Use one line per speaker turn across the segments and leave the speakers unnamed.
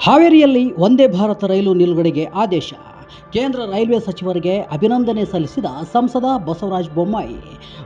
ಹಾವೇರಿಯಲ್ಲಿ ಒಂದೇ ಭಾರತ ರೈಲು ನಿಲುಗಡೆಗೆ ಆದೇಶ. ಕೇಂದ್ರ ರೈಲ್ವೆ ಸಚಿವರಿಗೆ ಅಭಿನಂದನೆ ಸಲ್ಲಿಸಿದ ಸಂಸದ ಬಸವರಾಜ ಬೊಮ್ಮಾಯಿ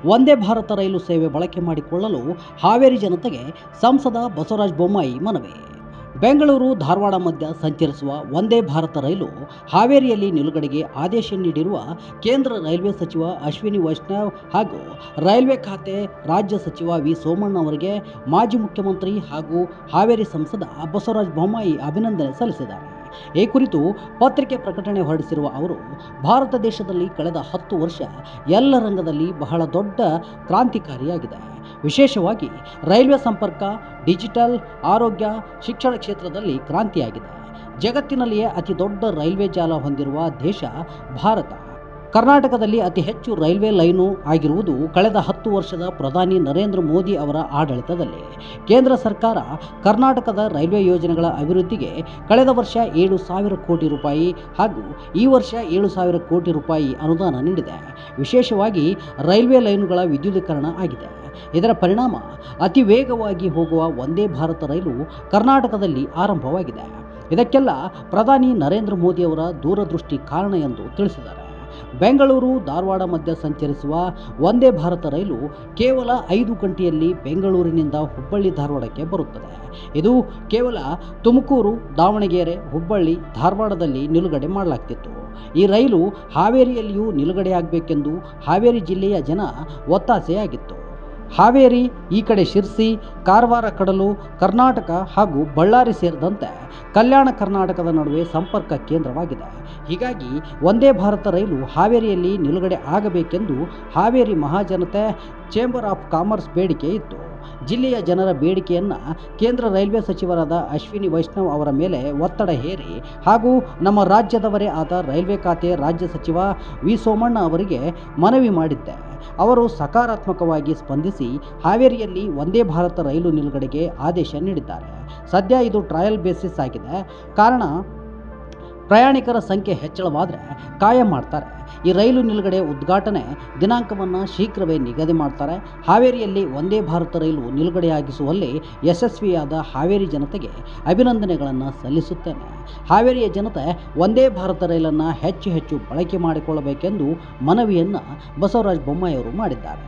ಒಂದೇ ಭಾರತ ರೈಲು ಸೇವೆ ಬಳಕೆ ಮಾಡಿಕೊಳ್ಳಲು ಹಾವೇರಿ ಜನತೆಗೆ ಸಂಸದ ಬಸವರಾಜ ಬೊಮ್ಮಾಯಿ ಮನವಿ. ಬೆಂಗಳೂರು ಧಾರವಾಡ ಮಧ್ಯ ಸಂಚರಿಸುವ ಒಂದೇ ಭಾರತ ರೈಲು ಹಾವೇರಿಯಲ್ಲಿ ನಿಲುಗಡೆಗೆ ಆದೇಶ ನೀಡಿರುವ ಕೇಂದ್ರ ರೈಲ್ವೆ ಸಚಿವ ಅಶ್ವಿನಿ ವೈಷ್ಣವ್ ಹಾಗೂ ರೈಲ್ವೆ ಖಾತೆ ರಾಜ್ಯ ಸಚಿವ ವಿ ಸೋಮಣ್ಣ ಅವರಿಗೆ ಮಾಜಿ ಮುಖ್ಯಮಂತ್ರಿ ಹಾಗೂ ಹಾವೇರಿ ಸಂಸದ ಬಸವರಾಜ ಬೊಮ್ಮಾಯಿ ಅಭಿನಂದನೆ ಸಲ್ಲಿಸಿದ್ದಾರೆ. ಈ ಕುರಿತು ಪತ್ರಿಕೆ ಪ್ರಕಟಣೆ ಹೊರಡಿಸಿರುವ ಅವರು, ಭಾರತ ದೇಶದಲ್ಲಿ ಕಳೆದ ಹತ್ತು ವರ್ಷ ಎಲ್ಲ ರಂಗದಲ್ಲಿ ಬಹಳ ದೊಡ್ಡ ಕ್ರಾಂತಿಕಾರಿಯಾಗಿದೆ. ವಿಶೇಷವಾಗಿ ರೈಲ್ವೆ ಸಂಪರ್ಕ, ಡಿಜಿಟಲ್, ಆರೋಗ್ಯ, ಶಿಕ್ಷಣ ಕ್ಷೇತ್ರದಲ್ಲಿ ಕ್ರಾಂತಿಯಾಗಿದೆ. ಜಗತ್ತಿನಲ್ಲಿಯೇ ಅತಿ ದೊಡ್ಡ ರೈಲ್ವೆ ಜಾಲ ಹೊಂದಿರುವ ದೇಶ ಭಾರತ. ಕರ್ನಾಟಕದಲ್ಲಿ ಅತಿ ಹೆಚ್ಚು ರೈಲ್ವೆ ಲೈನು ಆಗಿರುವುದು ಕಳೆದ ಹತ್ತು ವರ್ಷದ ಪ್ರಧಾನಿ ನರೇಂದ್ರ ಮೋದಿ ಅವರ ಆಡಳಿತದಲ್ಲಿ. ಕೇಂದ್ರ ಸರ್ಕಾರ ಕರ್ನಾಟಕದ ರೈಲ್ವೆ ಯೋಜನೆಗಳ ಅಭಿವೃದ್ಧಿಗೆ ಕಳೆದ ವರ್ಷ ಏಳು ಸಾವಿರ ಕೋಟಿ ರೂಪಾಯಿ ಹಾಗೂ ಈ ವರ್ಷ ಏಳು ಸಾವಿರ ಕೋಟಿ ರೂಪಾಯಿ ಅನುದಾನ ನೀಡಿದೆ. ವಿಶೇಷವಾಗಿ ರೈಲ್ವೆ ಲೈನುಗಳ ವಿದ್ಯುದೀಕರಣ ಆಗಿದೆ. ಇದರ ಪರಿಣಾಮ ಅತಿ ವೇಗವಾಗಿ ಹೋಗುವ ಒಂದೇ ಭಾರತ ರೈಲು ಕರ್ನಾಟಕದಲ್ಲಿ ಆರಂಭವಾಗಿದೆ. ಇದಕ್ಕೆಲ್ಲ ಪ್ರಧಾನಿ ನರೇಂದ್ರ ಮೋದಿ ಅವರ ದೂರದೃಷ್ಟಿ ಕಾರಣ ಎಂದು ತಿಳಿಸಿದ್ದಾರೆ. ಬೆಂಗಳೂರು, ಧಾರವಾಡ ಮಧ್ಯ ಸಂಚರಿಸುವ ಒಂದೇ ಭಾರತ ರೈಲು ಕೇವಲ ಐದು ಗಂಟೆಯಲ್ಲಿ ಬೆಂಗಳೂರಿನಿಂದ ಹುಬ್ಬಳ್ಳಿ, ಧಾರವಾಡಕ್ಕೆ ಬರುತ್ತದೆ. ಇದು ಕೇವಲ ತುಮಕೂರು, ದಾವಣಗೆರೆ, ಹುಬ್ಬಳ್ಳಿ, ಧಾರವಾಡದಲ್ಲಿ ನಿಲುಗಡೆ ಮಾಡಲಾಗ್ತಿತ್ತು. ಈ ರೈಲು ಹಾವೇರಿಯಲ್ಲಿಯೂ ನಿಲುಗಡೆಯಾಗಬೇಕೆಂದು ಹಾವೇರಿ ಜಿಲ್ಲೆಯ ಜನ ಒತ್ತಾಸೆಯಾಗಿತ್ತು. ಹಾವೇರಿ, ಈ ಕಡೆ ಶಿರ್ಸಿ, ಕಾರವಾರ, ಕಡಲು, ಕರ್ನಾಟಕ ಹಾಗೂ ಬಳ್ಳಾರಿ ಸೇರಿದಂತೆ ಕಲ್ಯಾಣ ಕರ್ನಾಟಕದ ನಡುವೆ ಸಂಪರ್ಕ ಕೇಂದ್ರವಾಗಿದೆ. ಹೀಗಾಗಿ ಒಂದೇ ಭಾರತ ರೈಲು ಹಾವೇರಿಯಲ್ಲಿ ನಿಲುಗಡೆ ಆಗಬೇಕೆಂದು ಹಾವೇರಿ ಮಹಾಜನತೆ ಚೇಂಬರ್ ಆಫ್ ಕಾಮರ್ಸ್ ಬೇಡಿಕೆ ಇತ್ತು. ಜಿಲ್ಲೆಯ ಜನರ ಬೇಡಿಕೆಯನ್ನು ಕೇಂದ್ರ ರೈಲ್ವೆ ಸಚಿವರಾದ ಅಶ್ವಿನಿ ವೈಷ್ಣವ್ ಅವರ ಮೇಲೆ ಒತ್ತಡ ಹೇರಿ ಹಾಗೂ ನಮ್ಮ ರಾಜ್ಯದವರೇ ಆದ ರೈಲ್ವೆ ಖಾತೆ ರಾಜ್ಯ ಸಚಿವ ವಿ ಸೋಮಣ್ಣ ಅವರಿಗೆ ಮನವಿ ಮಾಡಿದ್ದೆ. ಅವರು ಸಕಾರಾತ್ಮಕವಾಗಿ ಸ್ಪಂದಿಸಿ ಹಾವೇರಿಯಲ್ಲಿ ಒಂದೇ ಭಾರತ ರೈಲು ನಿಲುಗಡೆಗೆ ಆದೇಶ ನೀಡಿದ್ದಾರೆ. ಸದ್ಯ ಇದು ಟ್ರಯಲ್ ಬೇಸಿಸ್ ಆಗಿದೆ. ಕಾರಣ ಪ್ರಯಾಣಿಕರ ಸಂಖ್ಯೆ ಹೆಚ್ಚಳವಾದರೆ ಕಾಯಂ ಮಾಡ್ತಾರೆ. ಈ ರೈಲು ನಿಲುಗಡೆ ಉದ್ಘಾಟನೆ ದಿನಾಂಕವನ್ನು ಶೀಘ್ರವೇ ನಿಗದಿ ಮಾಡ್ತಾರೆ. ಹಾವೇರಿಯಲ್ಲಿ ಒಂದೇ ಭಾರತ ರೈಲು ನಿಲುಗಡೆಯಾಗಿಸುವಲ್ಲಿ ಯಶಸ್ವಿಯಾದ ಹಾವೇರಿ ಜನತೆಗೆ ಅಭಿನಂದನೆಗಳನ್ನು ಸಲ್ಲಿಸುತ್ತೇನೆ. ಹಾವೇರಿಯ ಜನತೆ ಒಂದೇ ಭಾರತ ರೈಲನ್ನು ಹೆಚ್ಚು ಹೆಚ್ಚು ಬಳಕೆ ಮಾಡಿಕೊಳ್ಳಬೇಕೆಂದು ಮನವಿಯನ್ನು ಬಸವರಾಜ ಬೊಮ್ಮಾಯಿಯವರು ಮಾಡಿದ್ದಾರೆ.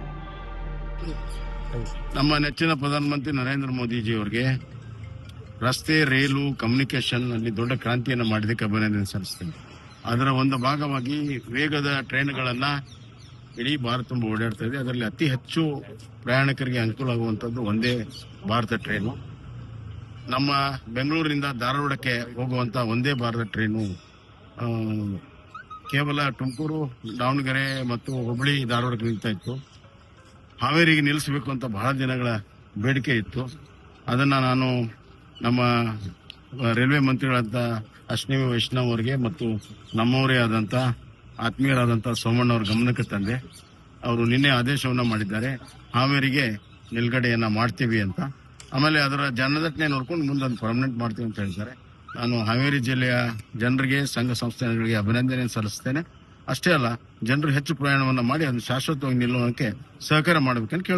ನಮ್ಮ ನೆಚ್ಚಿನ ಪ್ರಧಾನಮಂತ್ರಿ ನರೇಂದ್ರ ಮೋದಿಜಿ ಅವರಿಗೆ ರಸ್ತೆ, ರೈಲು ಕಮ್ಯುನಿಕೇಶನ್ ಅಲ್ಲಿ ದೊಡ್ಡ ಕ್ರಾಂತಿಯನ್ನು ಮಾಡಿದ್ದಕ್ಕೆ ಅಭಿನಂದನೆ ಸಲ್ಲಿಸ್ತೇನೆ. ಅದರ ಒಂದು ಭಾಗವಾಗಿ ವೇಗದ ಟ್ರೈನ್ಗಳನ್ನ ಇಡೀ ಭಾರತ ತುಂಬ ಓಡಾಡ್ತಾ ಇದೆ. ಅದರಲ್ಲಿ ಅತಿ ಹೆಚ್ಚು ಪ್ರಯಾಣಿಕರಿಗೆ ಅನುಕೂಲ ಆಗುವಂಥದ್ದು ಒಂದೇ ಭಾರತ ಟ್ರೈನು. ನಮ್ಮ ಬೆಂಗಳೂರಿನಿಂದ ಧಾರವಾಡಕ್ಕೆ ಹೋಗುವಂತ ಒಂದೇ ಭಾರತ ಟ್ರೈನು ಕೇವಲ ತುಮಕೂರು, ದಾವಣಗೆರೆ ಮತ್ತು ಹುಬ್ಬಳ್ಳಿ, ಧಾರವಾಡಕ್ಕೆ ನಿಲ್ತಾ ಇತ್ತು. ಹಾವೇರಿಗೆ ನಿಲ್ಲಿಸಬೇಕು ಅಂತ ಬಹಳ ದಿನಗಳ ಬೇಡಿಕೆ ಇತ್ತು. ಅದನ್ನ ನಾನು ನಮ್ಮ ರೈಲ್ವೆ ಮಂತ್ರಿಗಳಾದ ಅಶ್ವಿನಿ ವೈಷ್ಣವ್ ಅವರಿಗೆ ಮತ್ತು ನಮ್ಮವರೇ ಆದಂಥ ಆತ್ಮೀಯರಾದಂಥ ಅವ್ರ ಗಮನಕ್ಕೆ ತಂದೆ. ಅವರು ನಿನ್ನೆ ಆದೇಶವನ್ನ ಮಾಡಿದ್ದಾರೆ. ಹಾವೇರಿಗೆ ನಿಲ್ಗಡೆಯನ್ನ ಮಾಡ್ತೀವಿ ಅಂತ. ಆಮೇಲೆ ಅದರ ಜನದಟ್ಟಣೆ ನೋಡ್ಕೊಂಡು ಮುಂದೆ ಒಂದು ಪರ್ಮನೆಂಟ್ ಮಾಡ್ತೀವಿ ಅಂತ ಹೇಳ್ತಾರೆ ನಾನು ಹಾವೇರಿ ಜಿಲ್ಲೆಯ ಜನರಿಗೆ, ಸಂಘ ಸಂಸ್ಥೆಗಳಿಗೆ ಅಭಿನಂದನೆ ಸಲ್ಲಿಸ್ತೇನೆ. ಅಷ್ಟೇ ಅಲ್ಲ, ಜನರು ಹೆಚ್ಚು ಪ್ರಯಾಣವನ್ನು ಮಾಡಿ ಅದನ್ನು ಶಾಶ್ವತವಾಗಿ ನಿಲ್ಲುವುದಕ್ಕೆ ಸಹಕಾರ ಮಾಡಬೇಕಂತ ಕೇಳ